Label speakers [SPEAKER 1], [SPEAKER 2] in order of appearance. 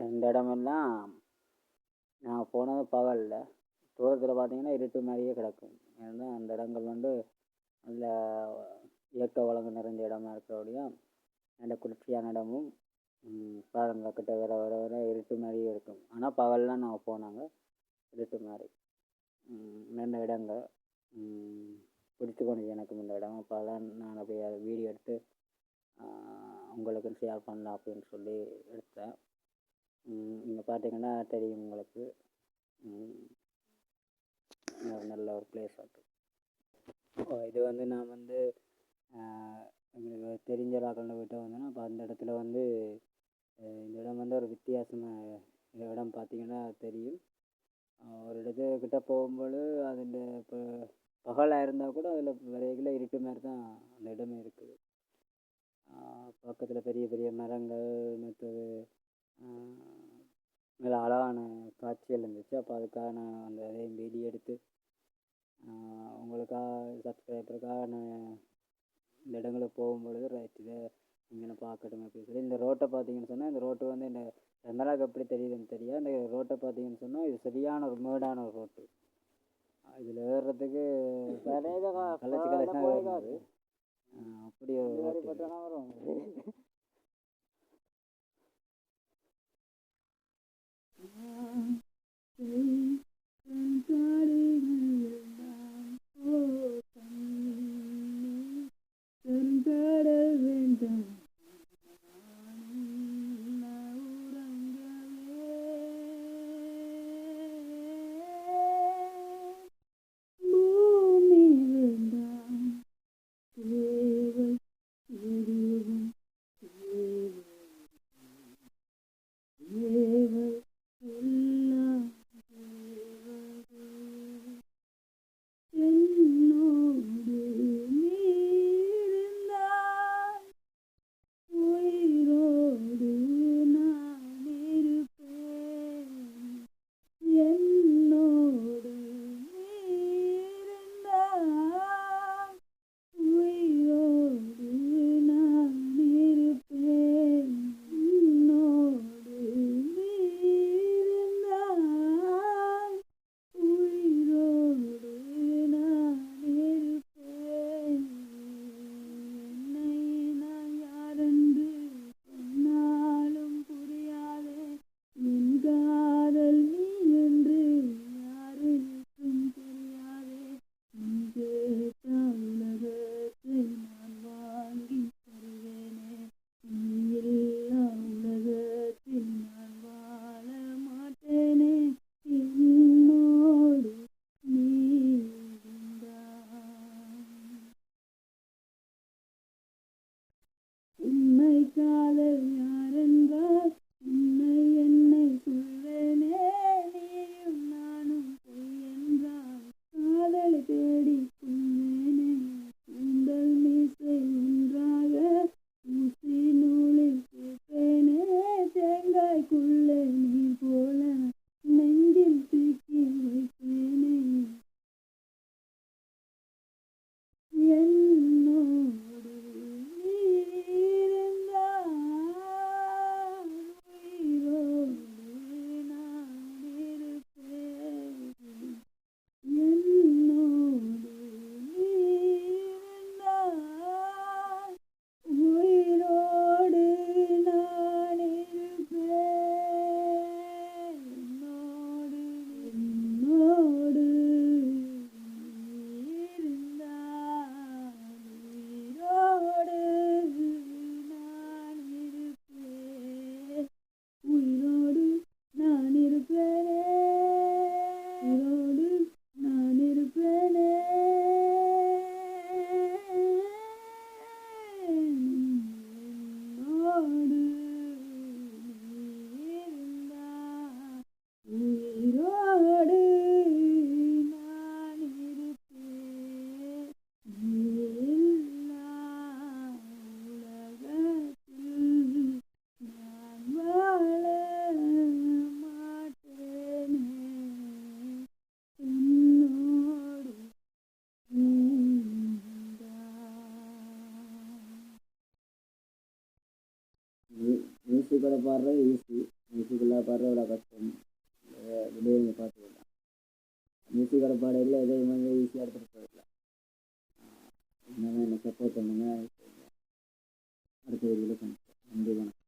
[SPEAKER 1] இந்த இடமெல்லாம் நான் போனது பகலில். தூரத்தில் பார்த்தீங்கன்னா இருட்டு மாதிரியே கிடக்கும். ஏன்னா அந்த இடங்கள் வந்து நல்ல இயற்கை வளங்கள் நிறைஞ்ச இடமா இருக்கிறபடியும் நல்ல குளிர்ச்சியான இடமும் பாருங்கள் கிட்ட வர வர வர இருட்டு மாதிரியே இருக்கும். ஆனால் பகல்லாம் நாங்கள் போனாங்க. இருட்டு மாதிரி. நல்ல இடங்கள். பிடிச்சி போணுச்சு எனக்கு இந்த இடம். அப்போ நான் அப்படியே வீடியோ எடுத்து உங்களுக்கு ஷேர் பண்ணலாம் அப்படின்னு சொல்லி எடுத்தேன். இங்கே பார்த்தீங்கன்னா தெரியும் உங்களுக்கு. நல்ல ஒரு பிளேஸ் அது. இது வந்து நான் வந்து எங்களுக்கு தெரிஞ்ச ராக்கள்னு போய்ட்டு வந்தேன்னா அப்போ அந்த இடத்துல வந்து இந்த இடம் வந்து ஒரு வித்தியாசமாக இந்த இடம் பார்த்தீங்கன்னா தெரியும். ஒரு இடத்துக்கிட்ட போகும்போது அதில் இப்போ பகலாக இருந்தால் கூட அதில் விரைவில் இருட்டு மாதிரி தான் அந்த இடமே இருக்குது. பக்கத்தில் பெரிய பெரிய மரம் அதுக்காக நான் அந்த அதையும் வீடியோ எடுத்து உங்களுக்காக சப்ஸ்கிரைபருக்காக நான் இந்த இடங்களுக்கு போகும்பொழுது ரைட் இதை நீங்கள் பார்க்கட்டும் அப்படின்னு சொல்லி இந்த ரோட்டை பார்த்தீங்கன்னு சொன்னால் இந்த ரோட்டு வந்து இந்த கேமராவுக்கு எப்படி தெரியுதுன்னு தெரியாது இந்த ரோட்டை பார்த்தீங்கன்னு சொன்னால் இது சரியான ஒரு மேடான ஒரு ரோட்டு இதில் ஏறுறதுக்கு கலைச்சி கலைச்சி அப்படி ஒரு வரும் யூடியூப்பில் பாடுறது ஈஸி மியூசிக்கில்
[SPEAKER 2] பாடுறது அவ்வளோ கஷ்டம் ரெண்டு நீங்கள் பார்த்துக்கலாம். மியூசிக்கில் பாடையில் இதே மாதிரி ஈஸியாக எடுத்துகிட்டு போயிடலாம். இந்த மாதிரி எனக்கு சப்போர்ட் பண்ணுங்கள் அடுத்த வீடியோவில் நன்றி வணக்கம்.